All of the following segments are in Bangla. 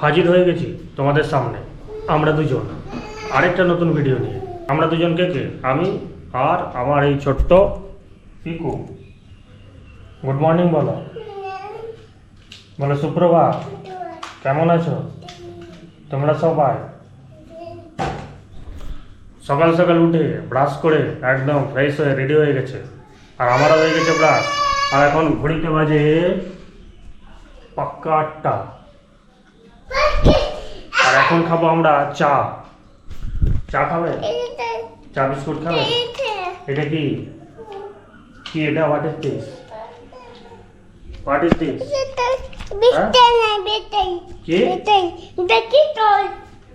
হাজির হয়ে গেছি তোমাদের সামনে। আমরা দুজন। আরেকটা নতুন ভিডিও নিয়ে। আমরা দুজন কে? কে আমি আর আমার এই ছোট্ট পিকু। গুড মর্নিং বলো। বলো, সুপ্রভাত। কেমন আছো? তোমরা সবাই? সকাল সকাল উঠে ব্রাশ করে একদম ফ্রেশ হয়ে রেডি হয়ে গেছে। আর আমারও হয়ে গেছে ব্রাশ আর এখন ঘড়িতে বাজে পাক্কা আটটা। আর এখন খাব আমরা চা। চা খাবে? চা বিস্কুট খাবে? এটা কি? কি এটা? What is this what is this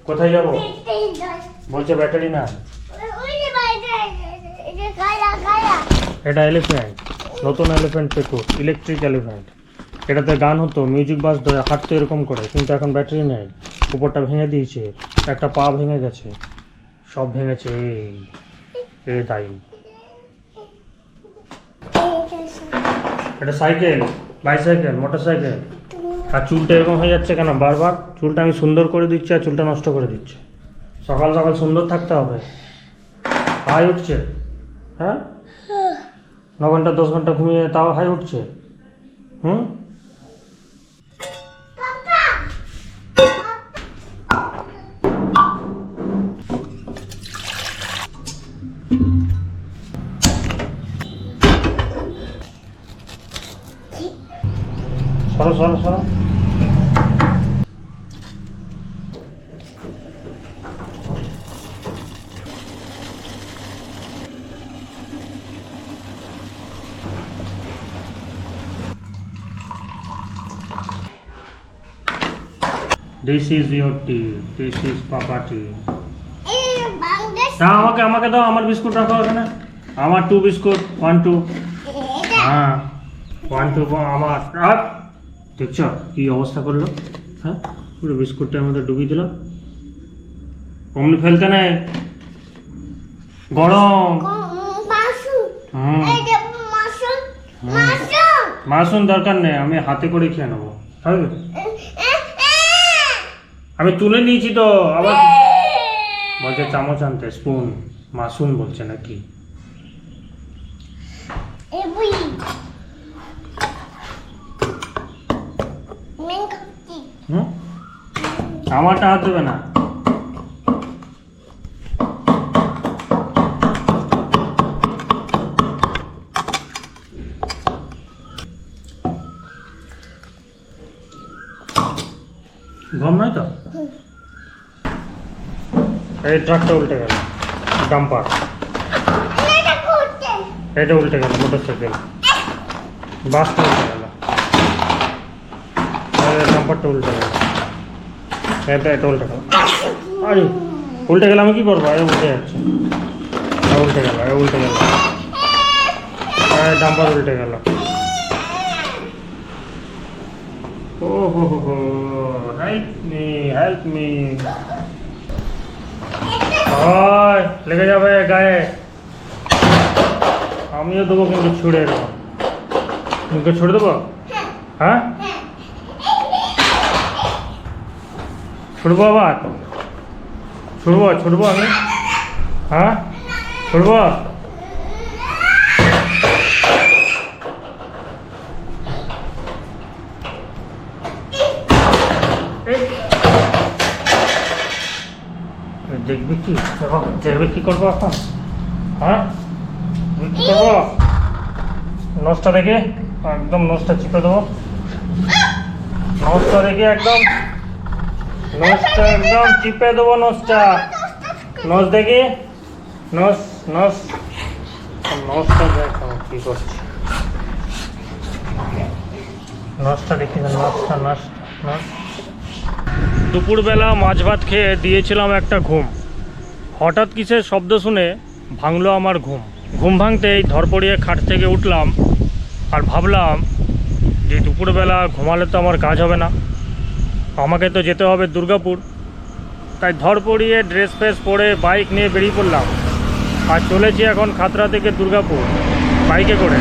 কোথায় যাব? বলছে ব্যাটারি না। এটা এলিফ্যান্ট নতুন এলিফ্যান্ট পেকো ইলেকট্রিক এলিফ্যান্ট এটাতে গান হতো মিউজিক বাজতো, হাঁটতো এরকম করে, কিন্তু এখন ব্যাটারি নেই। উপরটা ভেঙে দিয়েছে, একটা পা ভেঙে গেছে, সব ভেঙেছে, এই এই দায়ী। এটা সাইকেল, বাইসাইকেল মোটর সাইকেল আর চুলটা এরকম হয়ে যাচ্ছে কেন? বারবার চুলটা আমি সুন্দর করে দিচ্ছি আর চুলটা নষ্ট করে দিচ্ছে। সকাল সকাল সুন্দর থাকতে হবে। হাই উঠছে। হ্যাঁ? ন ঘণ্টা, দশ ঘণ্টা ঘুমিয়ে তাও হাই উঠছে। হুম? সরো সরো সরো this is your tea this is papa tea না আমাকে আমাকে দাও আমার বিস্কুট রাখো এখানে আমার টু বিস্কুট ওয়ান টু হ্যাঁ ওয়ান টু আমার আর দেখছ? কি অবস্থা করল? হ্যাঁ? পুরো বিস্কুটটা আমাদের ডুবিয়ে দিল। অমনি ফেলতে নেই গরম। মাসুন দরকার নেই আমি হাতে করে খেয়ে নেব। আমি তুলে নিয়েছি তো আবার বলছে চামচ আনতে স্পুন মাসুন বলছে নাকি। হুম? আমারটা হাত দেবে না। গম নয় তো? এই ট্রাকটা উল্টে গেল ডাম্পার। এটা উল্টে গেল মোটর সাইকেল বাসটা উল্টে গেল। ডাম্পারটা উল্টে গেল। এটা এটা উল্টে গেল। আরে, উল্টে গেলে আমি কি করব? এ উল্টে যাচ্ছে। উল্টে গেল এ উল্টে গেল। ডাম্পার উল্টে গেল। ও হো হো হো হেল্প মি মি হয় লেগে যাবে গায়ে। আমিও দেবো কিন্তু ছুড়ে এরকম তোমাকে ছুড়ে দেবো? হ্যাঁ? ছুড়বো আবার? ছুড়বো ছুড়বো আমি? হ্যাঁ? এই। দেখবি কি? দেখবি কি করব এখন? হ্যাঁ? কি করব? নসটা দেখে একদম নসটা চিপে দেবো। নসটা দেখে একদম নসটা একদম চিপে দেবো নসটা নস দেখি? নস নস। নসটা দেখো কি করছে। নসটা দেখি নসটা, নস নস। দুপুরবেলা মাছ ভাত খেয়ে দিয়েছিলাম একটা ঘুম। হঠাৎ কিসের শব্দ শুনে ভাঙলো আমার ঘুম। ঘুম ভাঙতেই ধরপড়িয়ে খাট থেকে উঠলাম আর ভাবলাম যে দুপুরবেলা ঘুমালে তো আমার কাজ হবে না। আমাকে তো যেতে হবে দুর্গাপুর। তাই ধর পড়িয়ে ড্রেস ফ্রেস পরে বাইক নিয়ে বেরিয়ে পড়লাম। আর চলেছি এখন খাতড়া থেকে দুর্গাপুর বাইকে করে।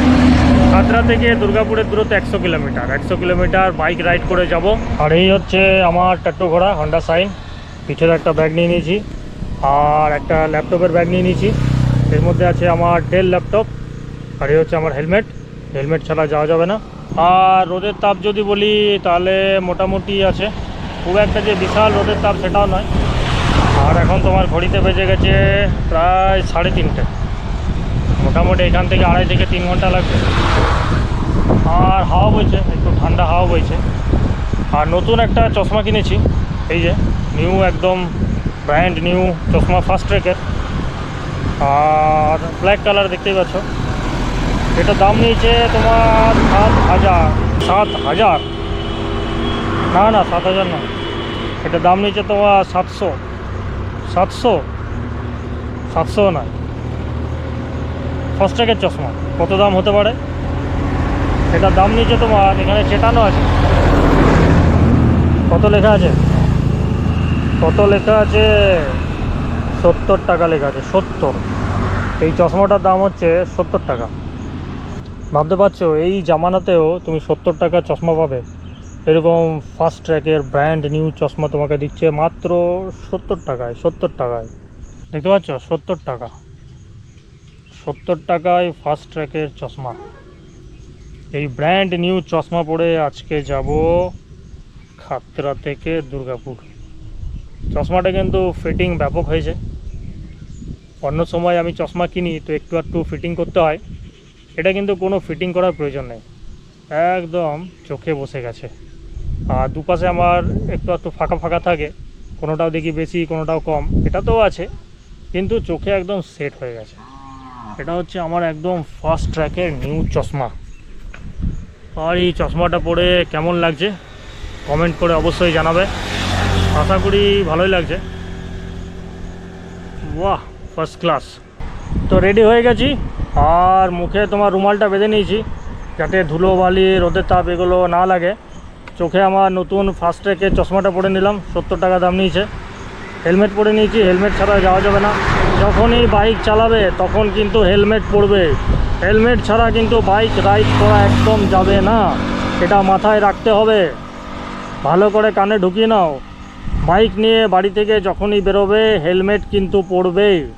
খাতড়া থেকে দুর্গাপুরের দূরত্ব একশো কিলোমিটার। একশো কিলোমিটার বাইক রাইড করে যাব। আর এই হচ্ছে আমার টাট্টু ঘোড়া হন্ডা সাইন পিঠের একটা ব্যাগ নিয়ে নিয়েছি। আর একটা ল্যাপটপের ব্যাগ নিয়ে নিয়েছি। এর মধ্যে আছে আমার ডেল ল্যাপটপ আর এই হচ্ছে আমার হেলমেট হেলমেট ছাড়া যাওয়া যাবে না। আর রোদের তাপ যদি বলি, তাহলে মোটামুটি আছে। খুব একটা যে বিশাল রোদের তাপ সেটাও নয়। আর এখন তোমার ঘড়িতে বেজে গেছে প্রায় সাড়ে তিনটে। মোটামুটি এখান থেকে আড়াই থেকে তিন ঘণ্টা লাগবে। আর হাওয়া বইছে, একটু ঠান্ডা হাওয়া বইছে। আর নতুন একটা চশমা কিনেছি, এই যে নিউ, একদম ব্র্যান্ড নিউ চশমা ফার্স্ট ট্রেকের আর ব্ল্যাক কালার দেখতেই পাচ্ছ। এটা দাম নিয়েছে তোমার সাত হাজার সাত হাজার। না না, সাত হাজার না এটা দাম নিয়েছে তোমার সাতশো সাতশো সাতশো না ফার্স্ট ট্র্যাকের চশমা, কত দাম হতে পারে? এটা দাম নিয়েছে তোমার, এখানে চেটানো আছে। কত লেখা আছে? কত লেখা আছে? সত্তর টাকা লেখা আছে, সত্তর। এই চশমাটার দাম হচ্ছে সত্তর টাকা। ভাবতে পারছ, এই জামানাতেও তুমি সত্তর টাকা চশমা পাবে। এরকম ফার্স্ট ট্র্যাকের ব্র্যান্ড নিউ চশমা তোমাকে দিচ্ছে মাত্র সত্তর টাকায় সত্তর টাকায়। দেখতে পাচ্ছ? সত্তর টাকা। সত্তর টাকায় ফার্স্ট ট্র্যাকের চশমা। এই ব্র্যান্ড নিউ চশমা পরে আজকে যাব খাতরা থেকে দুর্গাপুর। চশমাটা কিন্তু ফিটিং ব্যাপক হয়েছে। অন্য সময় আমি চশমা কিনি, তো একটু একটু ফিটিং করতে হয়। এটা কিন্তু কোনো ফিটিং করার প্রয়োজন নেই। একদম চোখে বসে গেছে। আর দুপাশে আমার একটু একটু ফাঁকা ফাঁকা থাকে, কোনোটাও দেখি বেশি, কোনোটাও কম, এটা তো আছে, কিন্তু চোখে একদম সেট হয়ে গেছে। এটা হচ্ছে আমার একদম ফার্স্ট ট্র্যাকের নিউ চশমা। আর এই চশমাটা পরে কেমন লাগছে? কমেন্ট করে অবশ্যই জানাবে। আশা করি ভালোই লাগছে। বাহ ফার্স্ট ক্লাস তো রেডি হয়ে গেছি। আর মুখে তোমার রুমালটা বেঁধে নিয়েছি। যাতে ধুলো বালি, রোদের তাপ এগুলো না লাগে। চোখে আমার নতুন ফার্স্ট ট্র্যাকের চশমাটা পরে নিলাম, সত্তর টাকা দাম নিয়েছে। হেলমেট পরে নিয়েছি, হেলমেট ছাড়া যাওয়া যাবে না। যখনই বাইক চালাবে, তখন কিন্তু হেলমেট পরবে। হেলমেট ছাড়া কিন্তু বাইক রাইড করা একদম যাবে না। এটা মাথায় রাখতে হবে। ভালো করে কানে ঢুকিয়ে নাও। বাইক নিয়ে বাড়ি থেকে যখনই বেরোবে, হেলমেট কিন্তু পরবেই।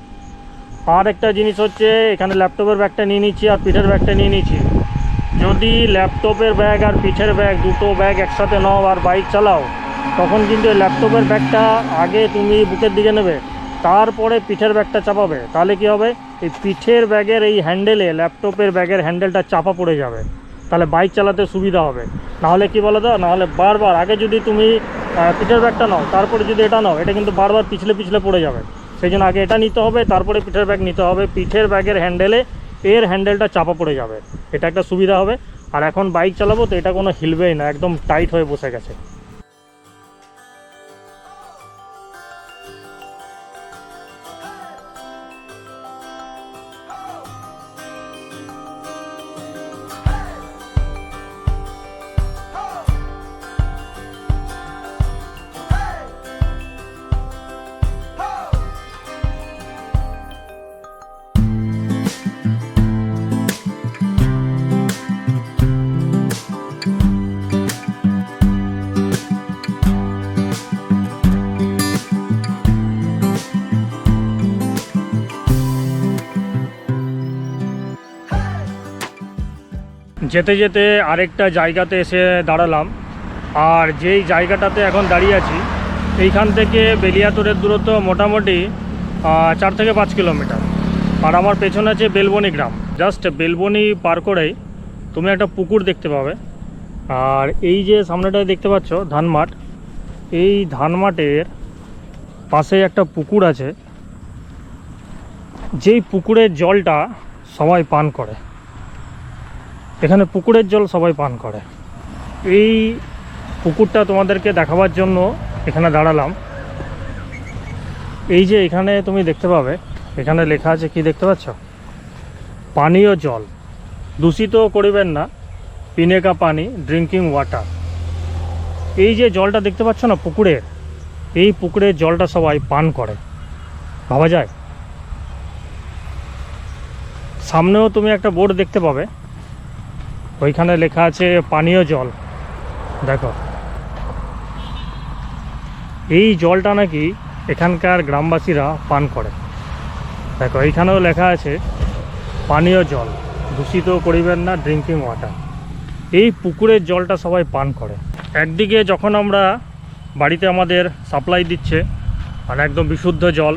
আর একটা জিনিস হচ্ছে, এখানে ল্যাপটপের ব্যাগটা নিয়ে নিচ্ছি আর পিঠের ব্যাগটা নিয়ে নিচ্ছি। যদি ল্যাপটপের ব্যাগ আর পিঠের ব্যাগ দুটো ব্যাগ একসাথে নাও আর বাইক চালাও, তখন কিন্তু ল্যাপটপের ব্যাগটা আগে তুমি বুকের দিকে নেবে, তারপরে পিঠের ব্যাগটা চাপাবে। তাহলে কি হবে? এই পিঠের ব্যাগের এই হ্যান্ডেলে, ল্যাপটপের ব্যাগের হ্যান্ডেলটা চাপা পড়ে যাবে। তাহলে বাইক চালাতে সুবিধা হবে। নাহলে কি বলো তো? নাহলে বারবার, আগে যদি তুমি পিঠের ব্যাগটা নাও, তারপরে যদি এটা নাও, এটা কিন্তু বারবার পিছলে পিছলে পড়ে যাবে। সেই জন্য আগে এটা নিতে হবে, তারপরে পিঠের ব্যাগ নিতে হবে। পিঠের ব্যাগের হ্যান্ডেলে এর হ্যান্ডেলটা চাপা পড়ে যাবে। এটা একটা সুবিধা হবে। আর এখন বাইক চালাবো তো এটা কোনো হিলবেই না, একদম টাইট হয়ে বসে গেছে। যেতে যেতে আরেকটা জায়গাতে এসে দাঁড়ালাম। আর যেই জায়গাটাতে এখন দাঁড়িয়ে আছি, এইখান থেকে বেলিয়াতরের দূরত্ব মোটামুটি চার থেকে পাঁচ কিলোমিটার। আর আমার পেছনে আছে বেলবনি গ্রাম। জাস্ট বেলবনি পার করেই তুমি একটা পুকুর দেখতে পাবে। আর এই যে সামনেটায় দেখতে পাচ্ছ ধান মাঠ এই ধান মাঠের পাশে একটা পুকুর আছে। যেই পুকুরের জলটা সবাই পান করে। এখানে পুকুরের জল সবাই পান করে। এই পুকুরটা তোমাদেরকে দেখাবার জন্য এখানে দাঁড়ালাম। এই যে এখানে তুমি দেখতে পাবে, এখানে লেখা আছে, কি দেখতে পাচ্ছ? পানীয় জল। দূষিত করিবেন না, পিনেকা পানি, ড্রিঙ্কিং ওয়াটার। এই যে জলটা দেখতে পাচ্ছ না পুকুরের, এই পুকুরের জলটা সবাই পান করে। ভাবা যায়? সামনেও তুমি একটা বোর্ড দেখতে পাবে। ওইখানে লেখা আছে পানীয় জল। দেখো। এই জলটা নাকি এখানকার গ্রামবাসীরা পান করে। দেখো, এইখানেও লেখা আছে পানীয় জল, দূষিত করিবেন না ড্রিঙ্কিং ওয়াটার এই পুকুরের জলটা সবাই পান করে। একদিকে যখন আমরা বাড়িতে আমাদের সাপ্লাই দিচ্ছে মানে একদম বিশুদ্ধ জল,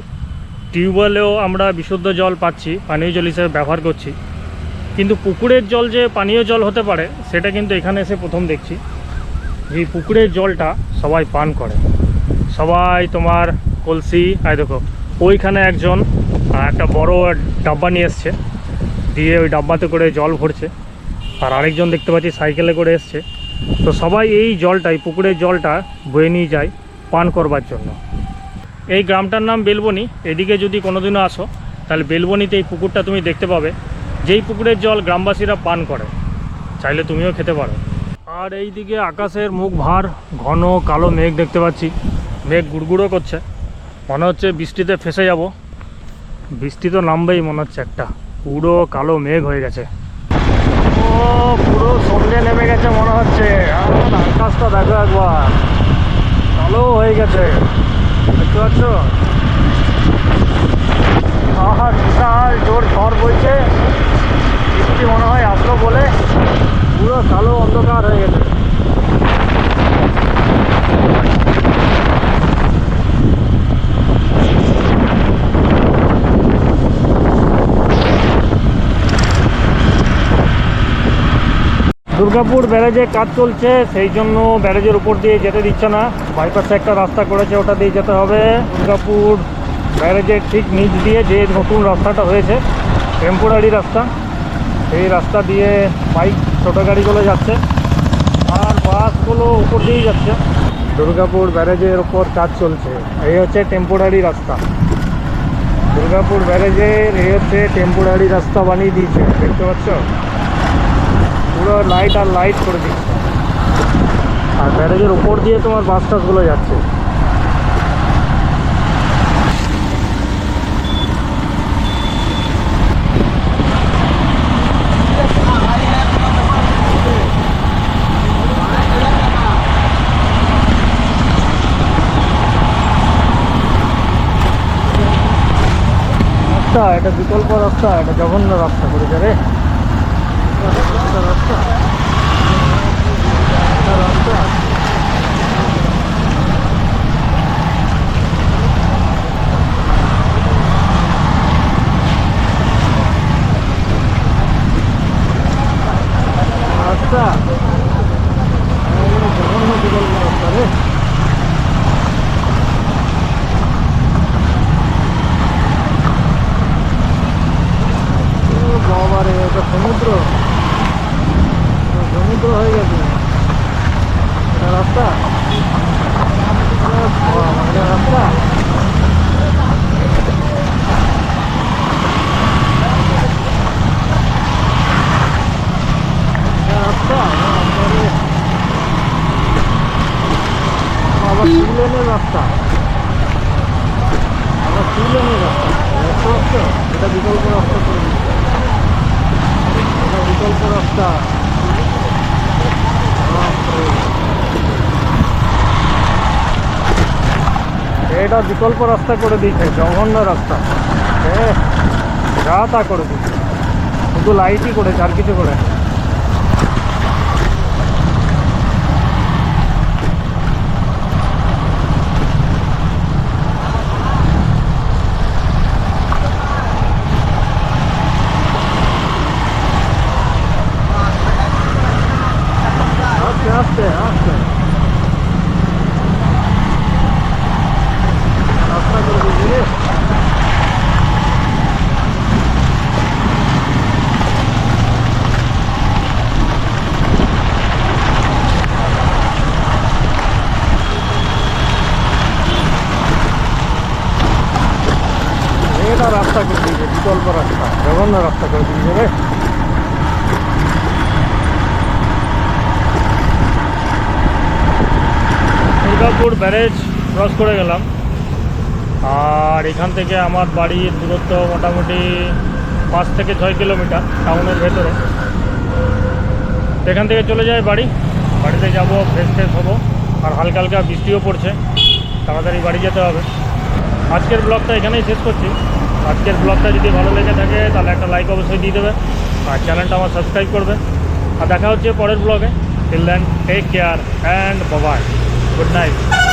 টিউবওয়েলেও আমরা বিশুদ্ধ জল পাচ্ছি, পানীয় জল হিসেবে ব্যবহার করছি কিন্তু পুকুরের জল যে পানীয় জল হতে পারে, সেটা কিন্তু এখানে এসে প্রথম দেখছি। যে পুকুরের জলটা সবাই পান করে। সবাই তোমার কলসি আই দেখো, ওইখানে একজন একটা বড় ডাব্বা নিয়ে এসছে। দিয়ে ওই ডাব্বাতে করে জল ভরছে। আর আরেকজন দেখতে পাচ্ছি সাইকেলে করে এসছে। তো সবাই এই জলটাই, পুকুরের জলটা বয়ে নিয়ে যায় পান করবার জন্য। এই গ্রামটার নাম বেলবনি। এদিকে যদি কোনোদিনও আসো, তাহলে বেলবনিতে এই পুকুরটা তুমি দেখতে পাবে। যেই পুকুরের জল গ্রামবাসীরা পান করে, চাইলে তুমিও খেতে পারো। আর এই দিকে আকাশের মুখ ভার, ঘন কালো মেঘ দেখতে পাচ্ছি। মেঘ গুড়গুড়ো করছে। মনে হচ্ছে বৃষ্টিতে ফেসে যাব। বৃষ্টি তো নামবেই, মনে হচ্ছে একটা। পুরো কালো মেঘ হয়ে গেছে। ও, পুরো সন্ধে নেমে গেছে মনে হচ্ছে। আকাশটা দেখো একবার। কালো হয়ে গেছে। দেখতে পাচ্ছ? আহা, বিশাল জোর ঝড় বইছে। বৃষ্টি মনে হয়, আসলো বলে পুরো কালো অন্ধকার হয়ে গেছে। দুর্গাপুর ব্যারেজে কাজ চলছে, সেই জন্য ব্যারেজের উপর দিয়ে যেতে দিচ্ছে না। বাইপাসে একটা রাস্তা করেছে, ওটা দিয়ে যেতে হবে। দুর্গাপুর ব্যারেজের ঠিক নিচ দিয়ে যে নতুন রাস্তাটা হয়েছে, টেম্পোরারি রাস্তা। এই রাস্তা দিয়ে বাইক, ছোটো গাড়িগুলো যাচ্ছে। আর বাসগুলো উপর দিয়েই যাচ্ছে। দুর্গাপুর ব্যারেজের ওপর কাজ চলছে। এই হচ্ছে টেম্পোরারি রাস্তা। দুর্গাপুর ব্যারেজের এই হচ্ছে টেম্পোরারি রাস্তা বানিয়ে দিয়েছে। দেখতে পাচ্ছ? পুরো লাইট আর লাইট করে দিচ্ছে। আর ব্যারেজের উপর দিয়ে তোমার বাস টাসগুলো যাচ্ছে। রাস্তা এটা বিকল্প রাস্তা এটা জঘন্য রাস্তা করেছে রে। রাস্তা রাস্তা রাস্তা এটা জঘন্য বিকল্প রাস্তা রে ও বাবা রে এটা সমুদ্র এটা সমুদ্র হয়ে গেছে এটা রাস্তা ও বাবা, এটা রাস্তা এটা রাস্তা বাবারে। বাবা রাস্তা। আবার সিলেনের রাস্তা দেখতে পাচ্ছ এটা বিকল্প রাস্তা করে এটা বিকল্প রাস্তা। এটা বিকল্প রাস্তা করে দিয়েছে জঘন্য রাস্তা। এ, যা তা করে দিচ্ছে। শুধু লাইটই করেছে আর কিছু করে না। আস্তে আস্তে আস্তে রাস্তা করে দিয়েছি রে। এটা রাস্তা করে দিয়েছে বিকল্প রাস্তা জঘন্য রাস্তা করে দিয়েছে রে দুর্গাপুর ব্যারেজ ক্রস করে গেলাম। আর এখান থেকে আমার বাড়ির দূরত্ব মোটামুটি পাঁচ থেকে ছয় কিলোমিটার টাউনের ভেতরে। এখান থেকে চলে যায় বাড়ি। বাড়িতে যাব ফ্রেশ ফ্রেশ হব। আর হালকা হালকা বৃষ্টিও পড়ছে। তাড়াতাড়ি বাড়ি যেতে হবে। আজকের ব্লগটা এখানেই শেষ করছি। আজকের ব্লগটা যদি ভালো লেগে থাকে, তাহলে একটা লাইক অবশ্যই দিয়ে দেবে। আর চ্যানেলটা আমার সাবস্ক্রাইব করবে। আর দেখা হচ্ছে পরের ব্লগে till then take care and Babai good night